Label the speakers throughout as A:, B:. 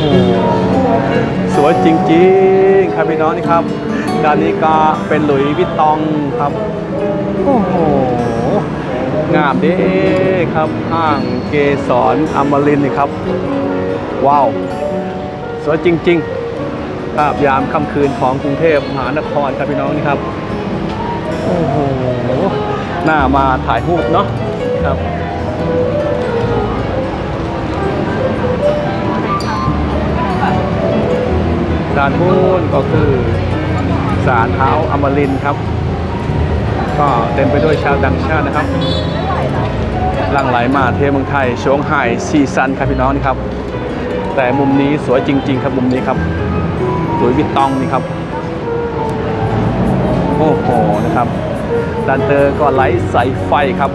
A: โหสวยจริงๆครับพี่น้องนี่ครับด้านนี้ก็เป็นหลุยวิตตองครับ โอ้โหงามเด้ครับห้างเกสรอมรินนี่ครับ ว้าว สวยจริงๆภาพยามค่ำคืนของกรุงเทพมหานครครับพี่น้องนี่ครับ โอ้โหน่ามาถ่ายรูปเนาะครับ ด้านนู้นก็คือศาลเท้าอมรินครับ ก็เต็มไปด้วยชาวต่างชาตินะครับลังไหลมาเทเมืองไทยโชงไห่ซีซันครับพี่น้องนี่ครับ แต่มุมนี้สวยจริง ๆ ครับมุมนี้ครับหลุยวิตตองนี่ครับ โอ้โหนะครับดันเตอร์ก็ไลท์ใสไฟครับ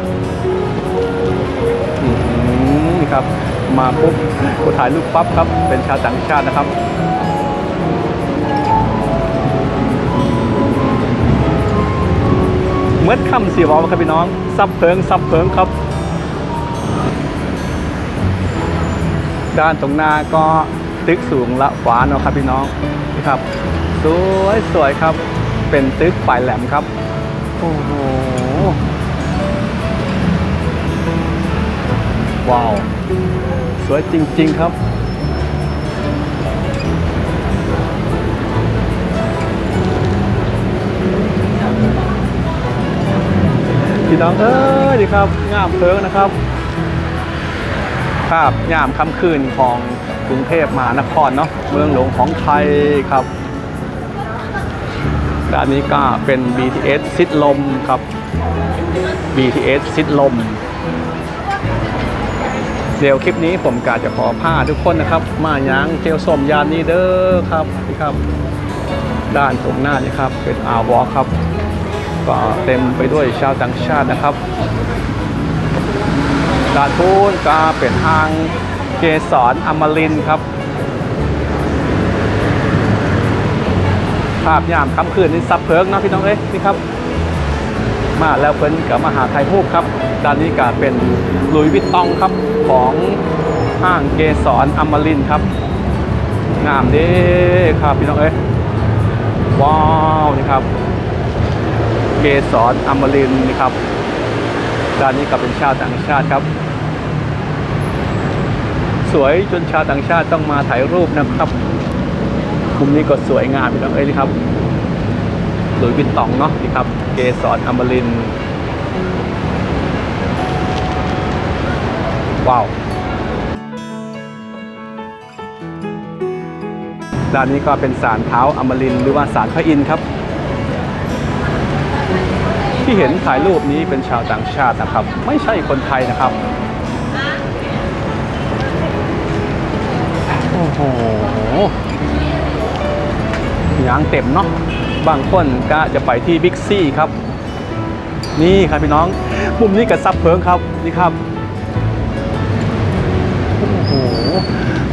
A: นี่ครับ มาปุ๊บกดถ่ายรูปปั๊บครับ เป็นชาวต่างชาตินะครับ เมื่อคำเสียวอครับพี่น้อง ซับเพิงซับเพิงครับ ด้านตรงหน้าก็ตึกสูงละฝาเนาะครับพี่น้องนี่ครับ สวยสวยครับ เป็นตึกปลายแหลมครับ โอ้โห ว้าว สวยจริง ๆ ครับ พี่น้องเอ้ยดีครับงามเพิงนะครับ ภาพยามค่ำคืนของกรุงเทพมหานครเนาะเมืองหลวงของไทยครับด้านนี้ก็เป็น BTS ซิดลมครับ BTS ซิดลม เดี๋ยวคลิปนี้ผมกาจะขอผ้าทุกคนนะครับ มายังเที่ยวสมยานนี้เด้อครับนี่ครับ ด้านตรงหน้านี่ครับ เป็นอาวอครับ ก็เต็มไปด้วยชาวต่างชาตินะครับด้านพูนก็เป็นทางเกสรอมรินครับ ภาพยามค่ำคืนนี่ซับเพิงนะพี่น้องเอ้ยนี่ครับ มาแล้วเพิ่นกับมาหาไทยรูปครับด้านนี้ก็เป็นลุยวิตตองครับของห้างเกสรอมรินครับ งามเด้ครับพี่น้องเอ้ยว้าวนี่ครับ เกสรอมรินนี่ครับด้านนี้ก็เป็นชาวต่างชาติครับ สวยจนชาวต่างชาติต้องมาถ่ายรูปนะครับมุมนี้ก็สวยงามพี่น้องเอ้ยนี่ครับหลุยวิตตองเนาะนี่ครับเกสรอมรินว้าวด้านนี้ก็เป็นศาลเท้าอมรินหรือว่าศาลพระอินทร์ครับ ที่เห็นถ่ายรูปนี้เป็นชาวต่างชาตินะครับ ไม่ใช่คนไทยนะครับโอ้โหยางเต็มเนาะบางคนก็จะไปที่บิ๊กซี่ครับ นี่ครับพี่น้องมุมนี้กับซับเพิงครับนี่ครับโอ้โห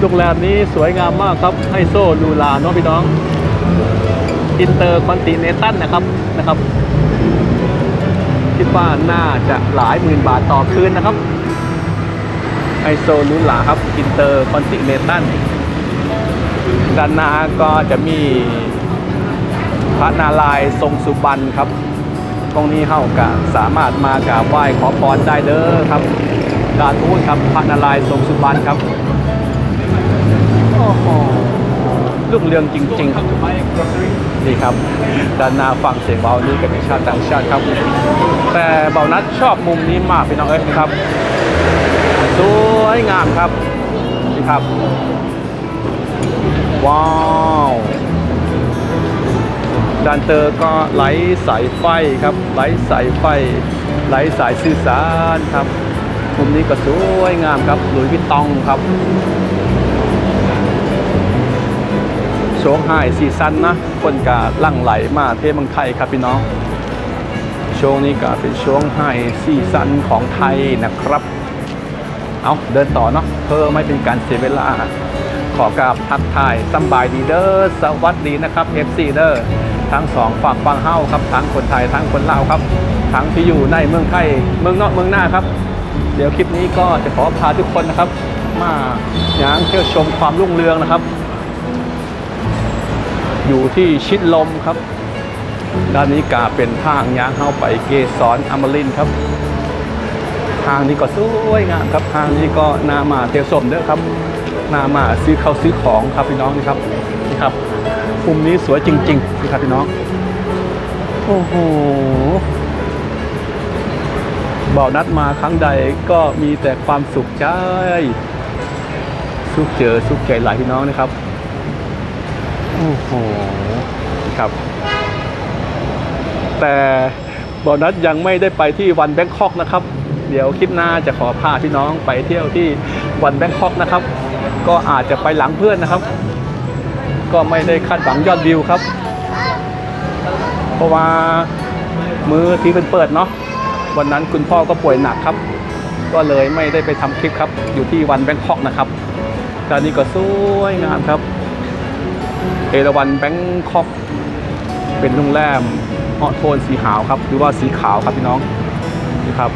A: โรงแรมนี้สวยงามมากครับไฮโซลูลาเนาะพี่น้องอินเตอร์คอนติเนตัลนะครับนะครับ คิดว่าน่าจะหลายหมื่นบาทต่อคืนนะครับไอโซลูลาครับอินเตอร์คอนติเนตัลด้านหน้าก็จะมีพระนารายณ์ทรงสุบรรณครับ ตรงนี้เข้ากะสามารถมากราบไหว้ขอพรได้เด้อครับด้านนู้นครับพระนารายณ์ทรงสุบรรณครับโอ้โห ลูกเรืองจริง ๆ นี่ครับด้านหน้าฟังเสียงเบานี่กับชาวต่างชาติครับ แต่เบานัดชอบมุมนี้มากพี่น้องเอ้ยครับ สวยงามครับนี่ครับ ว้าวดันเตอร์ก็ไหลสายไฟครับ ไหลสายไฟ ไหลสายสื่อสารครับมุมนี้ก็สวยงามครับหลุยส์วิตตองครับ ชงไฮซีซั่นนะคนกาลั่งไหลมาเทเมืองไทยครับพี่น้อง ช่วงนี้ก็เป็นช่วงไฮซีซั่นของไทยนะครับ เอาเดินต่อเนาะเพื่อไม่เป็นการเสียเวลา ขอกราบทักทายสบายดีเด้อสวัสดีนะครับ FC เด้อทั้งสองฝั่งฝั่งเฮ้าครับทั้งคนไทยทั้งคนลาวครับ ทั้งที่อยู่ในเมืองไทยเมืองนอกเมืองหน้าครับ เดี๋ยวคลิปนี้ก็จะขอพาทุกคนนะครับ มาย่างเที่ยวชมความรุ่งเรืองนะครับ อยู่ที่ชิดลมครับ ด้านนี้กาเป็นทางย่างเข้าไปเกสรอมรินครับ ทางนี้ก็สวยงามครับ ทางนี้ก็นามาเที่ยวชมเด้อครับ นามาซื้อข้าวซื้อของครับพี่น้องนี่ครับนี่ครับมุมนี้สวยจริงๆนี่ครับพี่น้อง โอ้โหบ่าวนัดมาครั้งใดก็มีแต่ความสุขใจ สุขเจอสุขใจหลายพี่น้องนะครับ โอ้โหครับ แต่บ่าวนัดยังไม่ได้ไปที่วันแบงคอกนะครับ เดี๋ยวคลิปหน้าจะขอพาพี่น้องไปเที่ยวที่วันแบงคอกนะครับ ก็อาจจะไปหลังเพื่อนนะครับ ก็ไม่ได้คาดหวังยอดวิวครับ เพราะว่ามือที่เป็นเปิดเนาะวันนั้นคุณพ่อก็ป่วยหนักครับ ก็เลยไม่ได้ไปทำคลิปครับ อยู่ที่วันแบงคอกนะครับด้านนี้ก็สวยงามครับ เอราวันแบงคอกเป็นโรงแรมเหาะโทนสีขาวครับ หรือว่าสีขาวครับพี่น้องนี่ครับ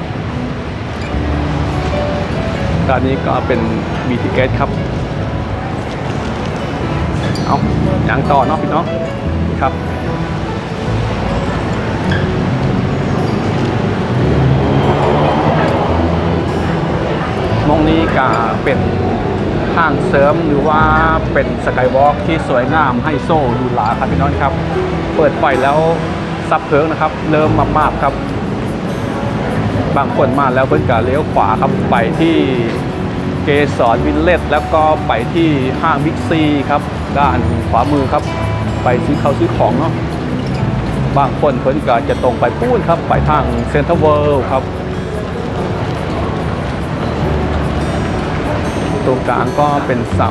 A: ด้านนี้ก็เป็น BTS ครับ เอาอย่างต่อเนาะพี่น้องนี่ครับมองนี้ก็เป็น ทางเสริมหรือว่าเป็นสกายวอล์กที่สวยงามให้โซ่ดูหลาครับพี่น้องครับ เปิดไฟแล้วซับเพลิงนะครับ เริ่มมามาบครับ บางคนมาแล้วเพิ่นก็เลี้ยวขวาครับไปที่เกสรวินเลตแล้วก็ไปที่ห้างบิ๊กซีครับ ด้านขวามือครับ ไปซื้อเขาวซื้อของเนาะบางคนเพิ่นก็จะตรงไปพูนครับ ไปทางเซ็นทรัลเวิลด์ครับ ตรงกลางก็เป็นเสา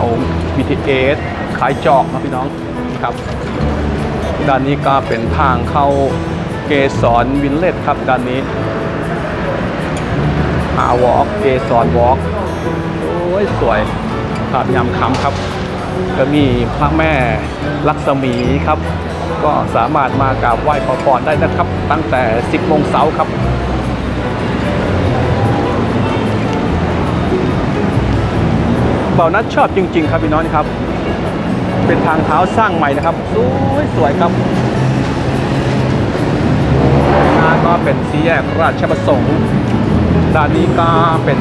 A: BTS ขายจอกนะพี่น้องครับ ด้านนี้ก็เป็นทางเข้าเกสรวินเลตครับด้านนี้หาวอล์กเกสรวอล์กโอ้ยสวยภาพยามค่ำครับ ก็มีพระแม่ลักษมีครับ ก็สามารถมากราบไหว้ขอพรได้นะครับ ตั้งแต่ 10โมงเช้าครับ เบานัดชอบจริง ๆ ครับพี่น้องครับ เป็นทางเท้าสร้างใหม่นะครับสวยสวยครับหน้าก็เป็นสี่แยกราชประสงค์ด้านนี้ก็เป็น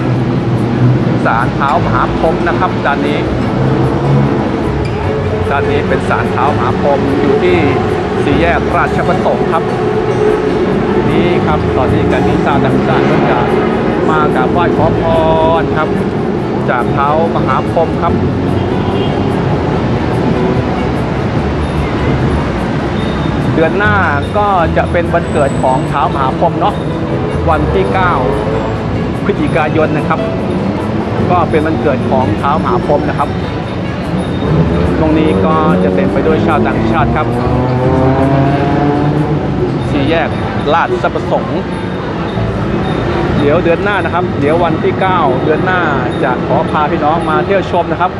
A: ศาลเท้ามหาพรมนะครับด้านนี้ด้านนี้เป็นศาลเท้ามหาพรมอยู่ที่สี่แยกราชประสงค์ครับ นี่ครับตอนนี้กันนิสาต่างๆก็จะมากราบไหว้ขอพรครับ จากเท้ามหาพรหมครับเดือนหน้าก็จะเป็นวันเกิดของเท้ามหาพรหมเนาะวันที่ 9 พฤศจิกายนนะครับ ก็เป็นวันเกิดของเท้ามหาพรหมนะครับ ตรงนี้ก็จะเต็มไปด้วยชาวต่างชาติครับสี่แยกลาดสัประสงค์ ดี๋ยวเดือนหน้านะครับ เดี๋ยววันที่ 9 เดือนหน้าจะขอพาพี่น้องมาเที่ยวชมนะครับ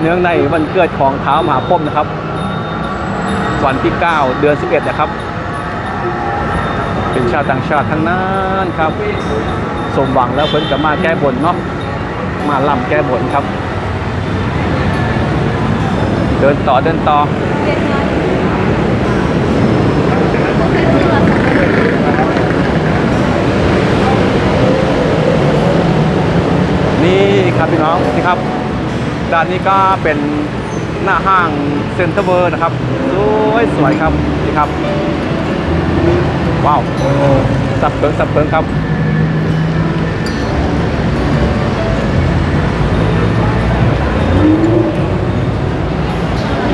A: เนื่องในวันเกิดของเท้ามหาพรหมนะครับวันที่ 9 เดือน 11 นะครับ เป็นชาวต่างชาติทั้งนั้นครับ สมหวังแล้วเพิ่นจะมาแก้บนเนาะมาล่ำแก้บนครับ เดินต่อเดินต่อ นี่ครับพี่น้องนี่ครับด้านนี้ก็เป็นหน้าห้างเซ็นทรัลเวิร์นะครับสวยสวยครับนี่ครับ ว้าวสับเพิงสับเพิงครับ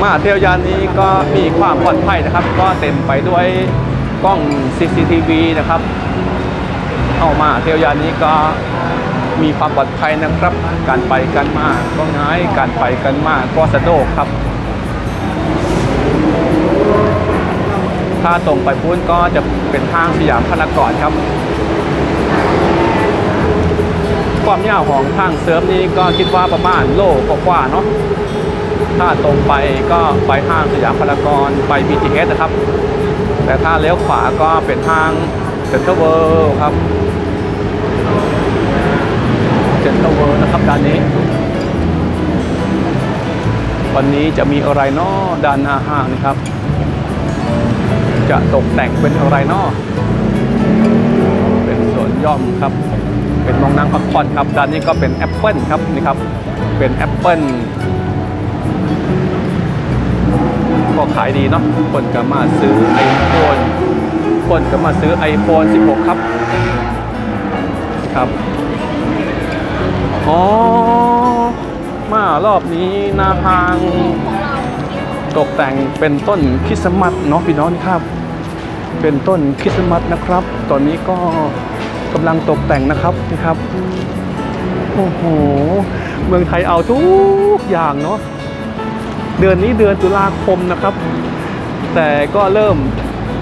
A: มาเที่ยวยานนี้ก็มีความปลอดภัยนะครับ ก็เต็มไปด้วยกล้อง CCTV นะครับ เข้ามาเที่ยวยานนี้ก็ มีความปลอดภัยนะครับ การไปกันมาก็ง่ายการไปกันมาก็สะดวกครับ ถ้าตรงไปพุ้นก็จะเป็นทางสยามพารากอนครับความยาวของทางเซิร์ฟนี้ก็คิดว่าประมาณโลกว่าเนาะถ้าตรงไปก็ไปห้างสยามพารากอนไป BTS นะครับ แต่ถ้าเลี้ยวขวาก็เป็นทางเซ็นทรัลเวิลด์ครับ เซ็นทรัลเวิลด์นะครับด้านนี้ วันนี้จะมีอะไรนาะด้านหน้าห้างนะครับ จะตกแต่งเป็นอะไรนาะเป็นสวนย่อมครับ เป็นมองนั่งพักผ่อนครับด้านนี้ก็เป็นแอปเปิลครับนี่ครับ เป็นแอปเปิลก็ขายดีเนาะคนก็มาซื้อ iPhone คนก็มาซื้อ iPhone 16 ครับ ครับ อ๋อ มารอบนี้หนาทางตกแต่งเป็นต้นคริสต์มาสเนาะพี่น้องครับ เป็นต้นคริสต์มาสนะครับ ตอนนี้ก็กำลังตกแต่งนะครับนี่ครับโอ้โหเมืองไทยเอาทุกอย่างเนาะเดือนนี้เดือนตุลาคมนะครับ แต่ก็เริ่ม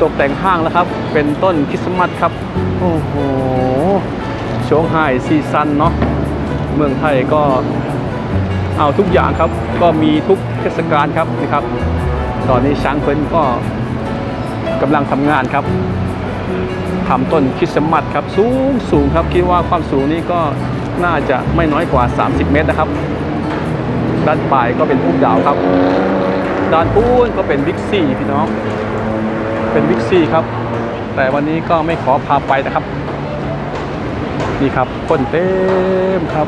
A: ตกแต่งห้างแล้วครับ เป็นต้นคริสต์มาสครับ โอ้โหโชงไฮซีซันเนาะ เมืองไทยก็เอาทุกอย่างครับ ก็มีทุกเทศกาลครับนี่ครับ ตอนนี้ช้างเพิ่นก็กำลังทำงานครับทำต้นคริสต์มาสครับสูงสูงครับคิดว่าความสูงนี้ก็น่าจะไม่น้อยกว่า 30 เมตรนะครับ ด้านปลายก็เป็นภูดาวครับ ด้านปูนก็เป็นบิ๊กซี่พี่น้อง เป็นบิ๊กซี่ครับ แต่วันนี้ก็ไม่ขอพาไปนะครับ นี่ครับคนเต็มครับ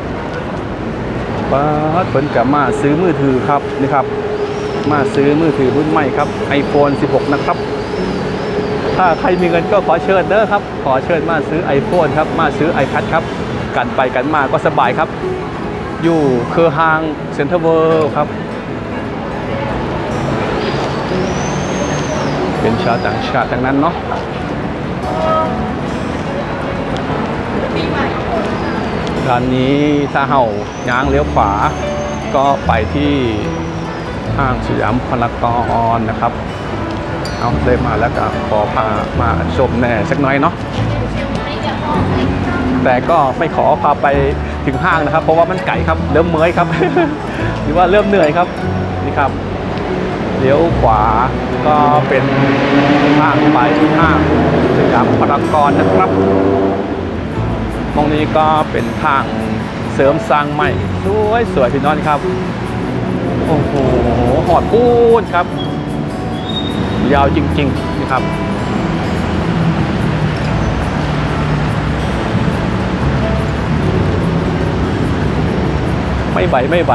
A: ป้าดเพิ่นกับมาซื้อมือถือครับนี่ครับ มาซื้อมือถือรุ่นใหม่ครับ iPhone 16 นะครับ ถ้าใครมีเงินก็ขอเชิญเด้อครับ ขอเชิญมาซื้อ iPhone ครับ มาซื้อ iPad ครับ กันไปกันมาก็สบายครับ อยู่เครือห้างเซ็นทรัลเวิลด์ครับ เป็นชาวต่างชาติทั้งนั้นเนาะ ร้านนี้ถ้าเห่าย้างเลี้ยวขวา ก็ไปที่ห้างสยามพารากอนนะครับ เอาเลยมาแล้วก็ขอพามาชมแน่สักน้อยเนาะแต่ก็ไม่ขอพาไปถึงห้างนะครับ เพราะว่ามันไก่ครับเริ่มเมื่อยครับ หรือว่าเริ่มเหนื่อยครับนี่ครับเลี้ยวขวาก็เป็นทางไปห้างสยามพารากอนนะครับ ตรงนี้ก็เป็นทางเสริมสร้างใหม่สวยสวยพี่น้องครับ โอ้โหหอดพูดครับ ยาวจริงๆนะครับไม่ไหวไม่ไหว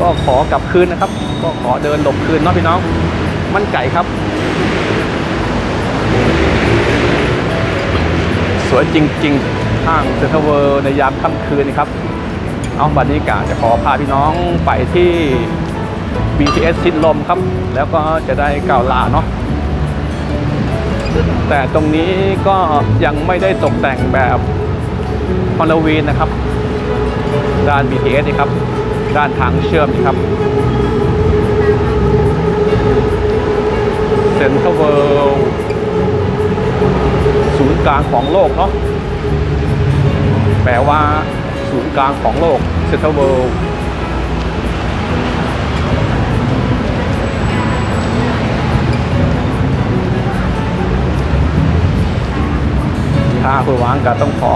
A: ก็ขอกลับคืนนะครับ ก็ขอเดินหลบคืนเนาะพี่น้อง มันไก่ครับ สวยจริง ๆ ห้างเซ็นทรัลเวิลด์ในยามค่ำคืนนี่ครับ เอาบัดนี้กาจะขอพาพี่น้องไปที่ BTS สินลมครับ แล้วก็จะได้กล่าวลาเนาะแต่ตรงนี้ก็ยังไม่ได้ตกแต่งแบบฮอลลวีนนะครับ ด้าน BTS นี่ครับ ด้านทางเชื่อมนี่ครับเซ็นทรัลเวิลด์ศูนย์กลางของโลกเนาะ แปลว่าศูนย์กลางของโลกเซ็นทรัลเวิลด์ถ้าเพื่อวางก็ต้องขอ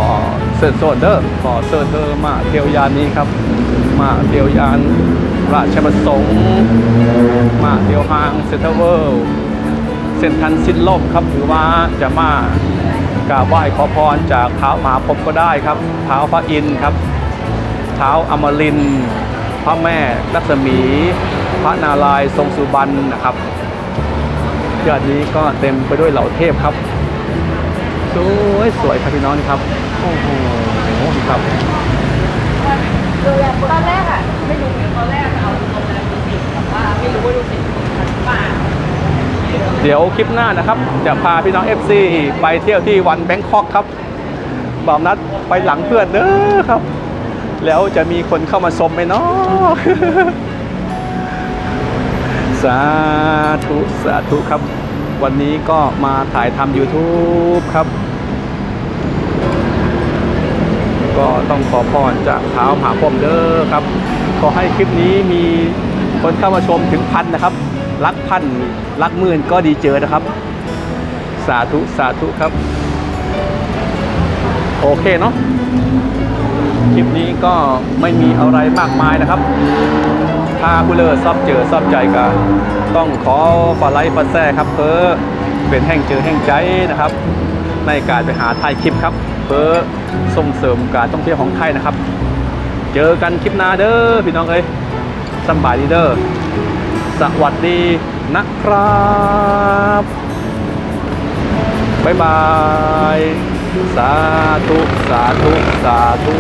A: เซิร์ชโซนเดอร์ขอเซิร์ชเดอร์มาเที่ยวยานนี้ครับ มาเที่ยวยานราชประสงค์มาเที่ยวห้างเซ็นทรัลเวิลด์ เซ็นทรัลสินลมครับหรือว่าจะมากราบไหว้ขอพรจากเท้ามหาพรหมก็ได้ครับเท้าพระอินทร์ครับเท้าอมรินทร์พระแม่ลักษมี พระนารายณ์ทรงสุบรรณนะครับยอดนี้ก็เต็มไปด้วยเหล่าเทพครับสวยสวยครับพี่น้องครับโอ้โหครับ
B: ตอนแรกอะไม่รู้ตอนแรกเอาตรงนั้นดูสิแต่ว่าไม่รู้ว่าดูสิมันป่า
A: เดี๋ยวคลิปหน้านะครับ จะพาพี่น้อง FC ไปเที่ยวที่วันแบงคอกครับบอมนัดไปหลังเพื่อนเด้อครับ แล้วจะมีคนเข้ามาชมไหมเนาะสาธุสาธุครับ วันนี้ก็มาถ่ายทำ YouTube ครับ ก็ต้องขอพรจากเท้ามหาพรมเด้อครับ ขอให้คลิปนี้มีคนเข้ามาชมถึงพันนะครับ รักพันรักหมื่นก็ดีเจอนะครับ สาธุสาธุครับ โอเคเนาะคลิปนี้ก็ไม่มีอะไรมากมายนะครับ ถ้าผู้เลอชอบเจอชอบใจก็ต้องขอฝาไลค์ฝาแซ่ครับ เพอเป็นแห่งเจอแห่งใจนะครับ ในการไปหาถ่ายคลิปครับ เพื่อส่งเสริมการท่องเที่ยวของไทยนะครับ เจอกันคลิปหน้าเด้อพี่น้องเอ้ยสำบายดีเด้อ สวัสดีนะครับ บ๊ายบาย สาธุ สาธุ สาธุ